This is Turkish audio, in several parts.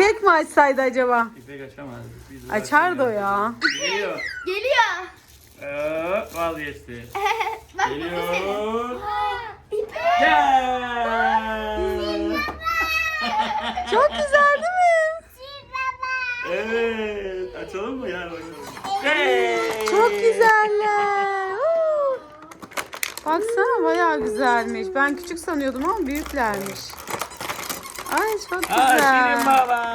İpek mi açsaydı acaba? İpek açamaz. Biz Açardı o ya. Geliyor. Geliyor. Ee, vazgeçti. Bak bu Geliyor. İpek. Gel. Çok güzel değil mi? Evet. Açalım mı ya bakalım. Hey. Çok güzeller. Huu. Baksana bayağı güzelmiş. Ben küçük sanıyordum ama büyüklermiş. Ay çok Aa, Şirin güzel. baba.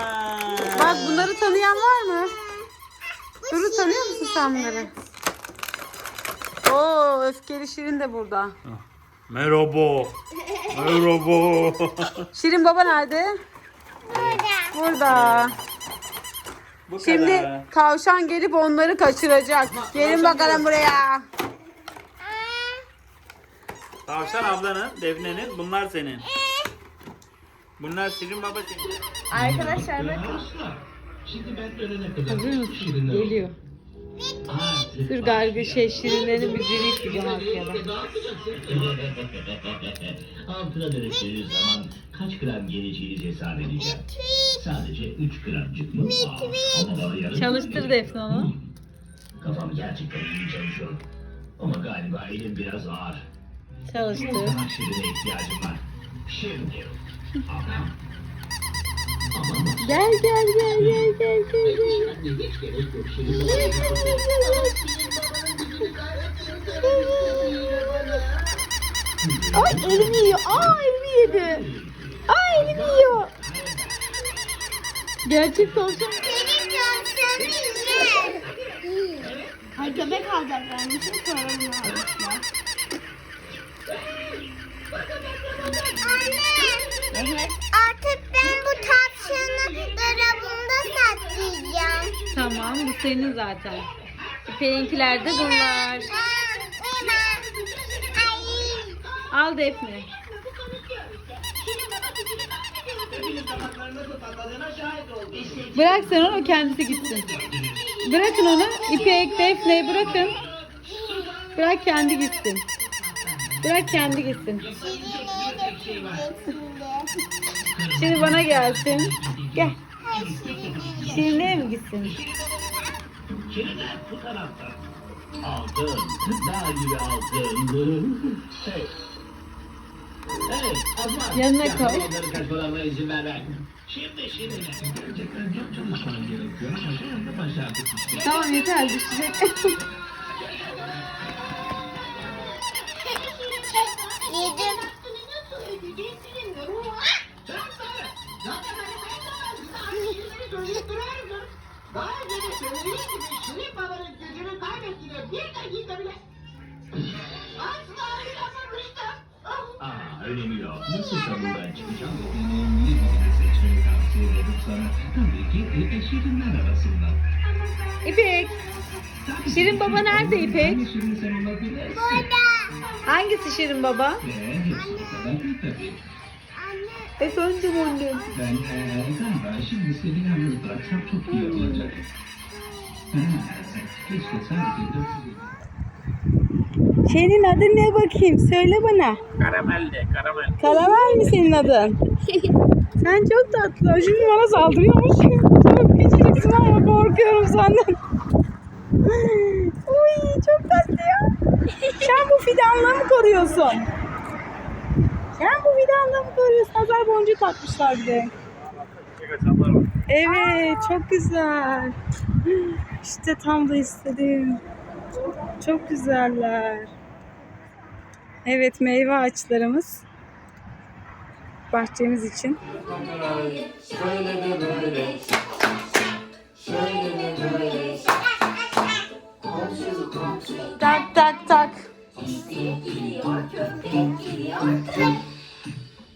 Bak bunları tanıyan var mı? Duru tanıyor musun sen bunları? Oo öfkeli Şirin de burada. Merhaba. Merhaba. Şirin baba nerede? Burada. Bu Şimdi kadar. tavşan gelip onları kaçıracak. Gelin bakalım buraya. Tavşan ablanın, Defne'nin, bunlar senin. Bunlar senin. Arkadaşlar bakın. Şimdi ben ölene kadar Hazır mısın? şirinler- Geliyor. Dur gargı şey şirinlerin müziğini isteyeceğim arkaya. Altına dönüştüğünüz zaman kaç gram geleceğiniz hesap edeceğim. Sadece 3 gramcık mı? Ama bana Çalıştır Defne onu. Kafam gerçekten iyi çalışıyor. Ama galiba elim biraz ağır. Çalıştır. Şirine ihtiyacım var. Şimdi. Gel gel gel gel gel gel. gel. Ay elimi yiyor. Aa elimi yedi. Aa elimi yiyor. Gerçek tavşan. Ay köpek alacaklarmış. Sorun almışlar. Evet. Artık ben bu tavşanı dolabımda saklayacağım. Tamam bu senin zaten. İpeğinkiler de bunlar. Al Defne. Bırak sen onu kendisi gitsin. Bırakın onu. İpek, Defne bırakın. Bırak kendi gitsin. Bırak kendi gitsin. Şimdi bana gelsin. Gel. Şirinliğe mi gitsin? Şirinler bu tarafta. Altın. Dağ gibi altın. Hey. Evet, Azman. Yanına Ya, koy. Onları kaçmalarına izin verme. Şimdi Şirinler. Gerçekten çok çalışman gerekiyor ama şu anda başardık işte. Tamam yeter düşecek. Aa, önemi yok. Nasılsa buradan çıkacağım. Bir birini seçmeyi tavsiye ederim sana. Tabii ki e, Şirinler arasından. İpek. Şirin baba nerede İpek? Hangi Şirin sen olabilirsin? Hangisi Şirin baba? Ve hepsi kadar değil tabii. Efendim annem. Ben eee galiba şimdi seni yalnız bıraksam çok iyi olacak. Ha, Keşke sadece dört Senin adın ne bakayım? Söyle bana. Karamel de, karamel. Karamel mi senin adın? Sen çok tatlı. Şimdi bana saldırıyormuş. Çok küçücüksün ama korkuyorum senden. Uy çok tatlı ya. Sen bu fidanla mı koruyorsun? Sen bu fidanla mı koruyorsun? Nazar boncuğu takmışlar bir de. Evet çok güzel. İşte tam da istediğim. Çok güzeller. Evet meyve ağaçlarımız bahçemiz için. Şöyle de böyle. Şöyle de böyle. Tak tak tak.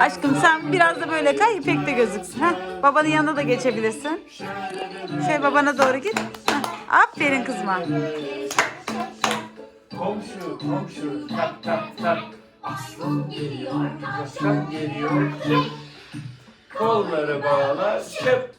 Aşkım sen biraz da böyle kay İpek de gözüksün. Heh, babanın yanına da geçebilirsin. Şey babana doğru git. Heh, aferin kızıma. Komşu komşu tak tak tak. Aslan geliyor, aslan geliyor. Şıp. Kolları bağla şıp.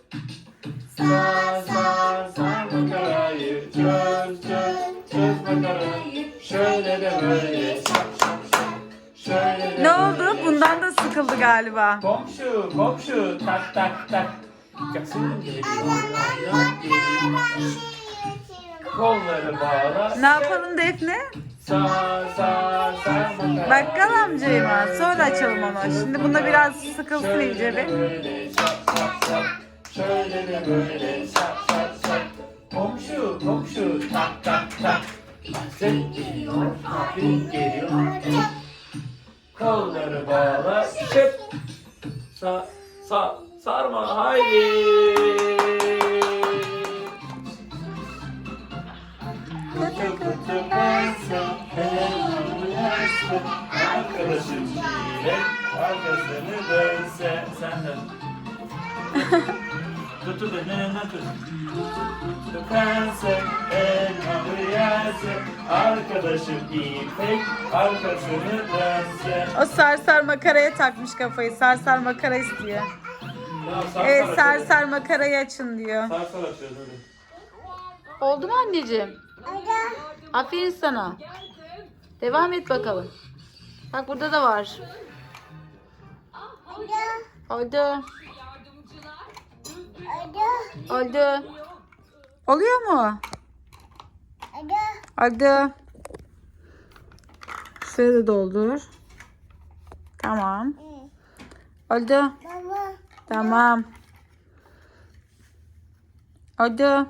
Sar sar sar makarayı çöz çöz çöz makarayı. Şöyle de böyle şap şap şap. Şöyle de Ne oldu? Bundan da sıkıldı galiba. Komşu, komşu, tak tak tak. Yaksın. Kolları bağla. Ne yapalım Defne? Makarayı. Bakkal amcayı mı? Sonra açalım onu. Şimdi bunda biraz sıkılsın iyice bir. Şöyle de böyle şap şap şap. Komşu, komşu, tak tak tak. Sen geliyor, abin geliyor. Kolları bağla, şıp. Sa, sa, sarma, haydi. Kutu kutu yerse, arkadaşım şiire, arkasını dönse, sen dön. Kutu da nereden tut? Kutu pense, elmalı yerse, arkadaşım ipek, arkasını dönse. O sarsar makaraya takmış kafayı. Sarsar makara istiyor. Ya, sar Evet sar sarsar makarayı açın diyor. Sar sar açıyoruz hadi. Oldu mu anneciğim? Aferin sana. Devam et bakalım. Bak burada da var. Oldu. Oldu. Oluyor mu? Oldu. Şöyle de doldur. Tamam. Oldu. Tamam. Oldu.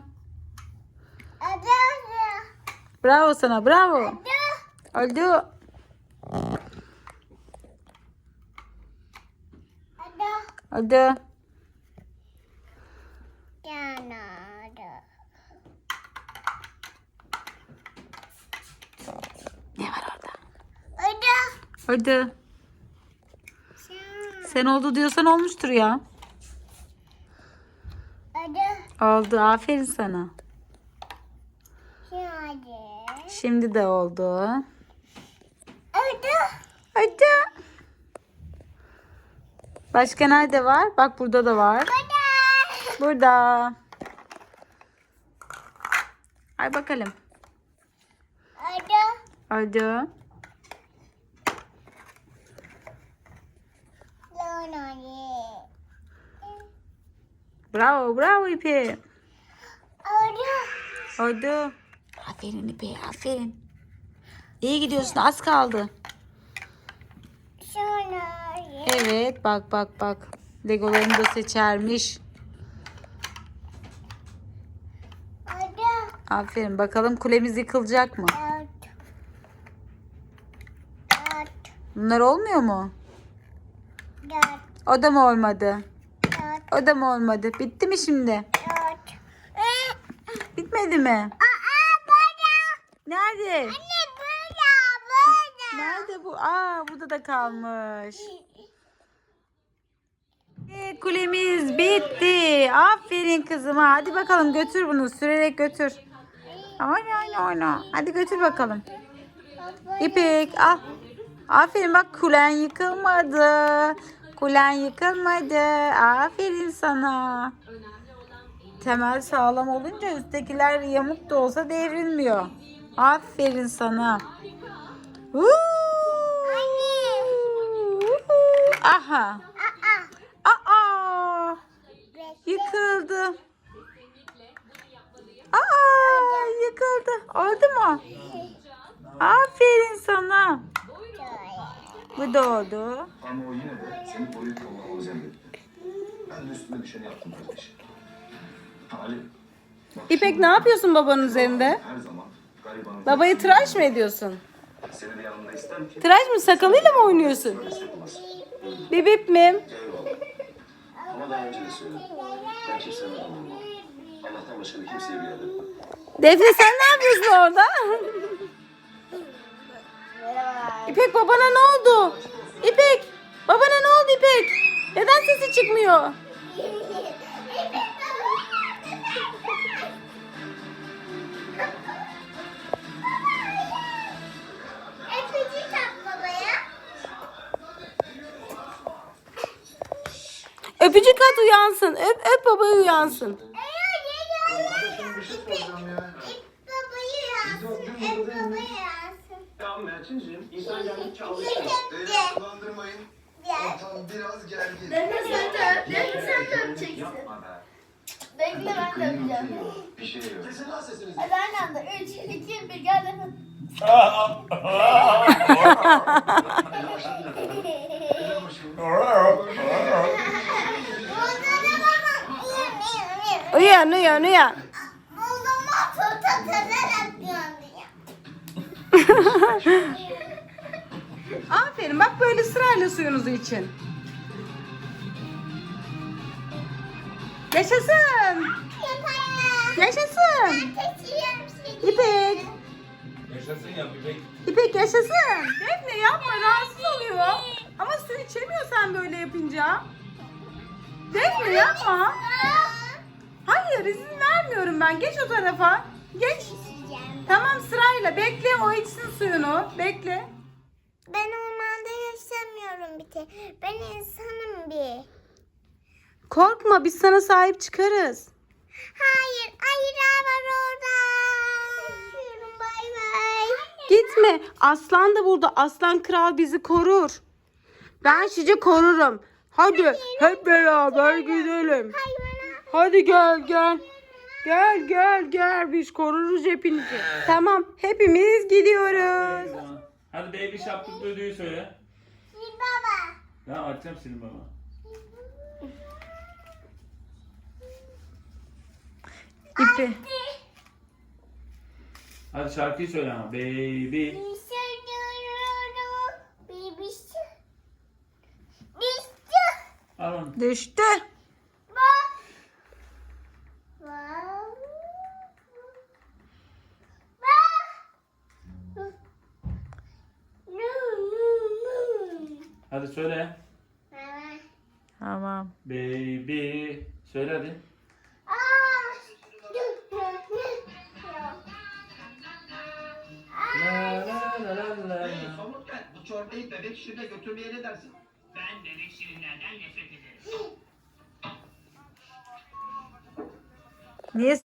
Bravo sana bravo. Oldu. Oldu. Ne var orada? Oldu. Sen oldu diyorsan olmuştur ya. Oldu. Aferin sana. Şimdi de oldu. Oldu. Başka nerede var? Bak burada da var. Burada. Ay bakalım. Oldu. Bravo, bravo İpi. Oldu. Aferin İpi, aferin. İyi gidiyorsun, az kaldı. Evet, bak bak bak. Legolarını da seçermiş. Aferin. Bakalım kulemiz yıkılacak mı? Bunlar olmuyor mu? O da mı olmadı? O da mı olmadı? Bitti mi şimdi? Bitmedi mi? Nerede? Nerede bu? Aa burada da kalmış. Kulemiz bitti. Aferin kızıma. Hadi bakalım götür bunu. Sürerek götür. Oyna oyna oyna. Hadi götür bakalım. İpek al. Aferin bak kulen yıkılmadı. Kulen yıkılmadı. Aferin sana. Temel sağlam olunca üsttekiler yamuk da olsa devrilmiyor. Aferin sana. Woo! Aha. Aa! Yıkıldı. Aa! Yıkıldı. Oldu mu? Aferin sana. Bu da oldu. Ama o yine de seni koruyup koluna alacağım dedi. Ben de üstüme düşeni yaptım kardeşim. Ali. bak İpek şimdi ne yapıyorsun babanın üzerinde? Her zaman garibanın Babayı tıraş mı ediyorsun? seni de yanımda isterim ki Tıraş mı sakalıyla mı oynuyorsun? olasın. Bibip mi? Eyvallah. Ama daha önce de söyledim. Ben kimsenin adamım. Allah'tan başka da kimseye biat etmem. Defne sen ne yapıyorsun orada? Merhaba. İpek babana ne oldu? İpek. Babana ne oldu İpek? Neden sesi çıkmıyor? Öpücük at uyansın. Öp öp baba uyansın. Alışır. Beni kullandırmayın. Ortam biraz gergin. Bekle sen de. Bekle sen de öpeceksin. Yapma be. Bekle ben de öpeceğim. Bir şey yok. Kesin lan sesinizi. Hadi aynı anda. 3, 2, 1 gel de. Uyan uyan uyan. O zaman tuta tutarak gönderiyor. Aferin bak böyle sırayla suyunuzu için. Yaşasın. Yaşasın. İpek. Yaşasın ya bebek. İpek yaşasın. Defne yapma rahatsız oluyor. Ama su içemiyor sen böyle yapınca. Defne yapma. Hayır izin vermiyorum ben. Geç o tarafa. Geç. Tamam sırayla bekle o içsin suyunu. Bekle. Ben ormanda yaşamıyorum bir tek. Ben insanım bir. Korkma biz sana sahip çıkarız. Hayır, ayılar var orada. Bay bay. Gitme. Aslan da burada. Aslan kral bizi korur. Ben sizi korurum. Hadi hep beraber gidelim. Hayvana. Hadi gel gel. Gel gel gel biz koruruz hepinizi. Tamam hepimiz gidiyoruz. Hadi baby tut düdüğü söyle. Baba. Ya açacağım senin baba. İpi. Hadi şarkıyı söyle ama. Baby. Bişi. Al onu. Düştü. Bak. Bak. Bak. Nu, nu, nu. Hadi söyle. Mama. Tamam. Baby. Söyle hadi. Aa. La la la la la. Somut gel. Bu çorbayı bebek şirine götürmeye ne dersin? Ben bebek şirinlerden nefret ederim. Niye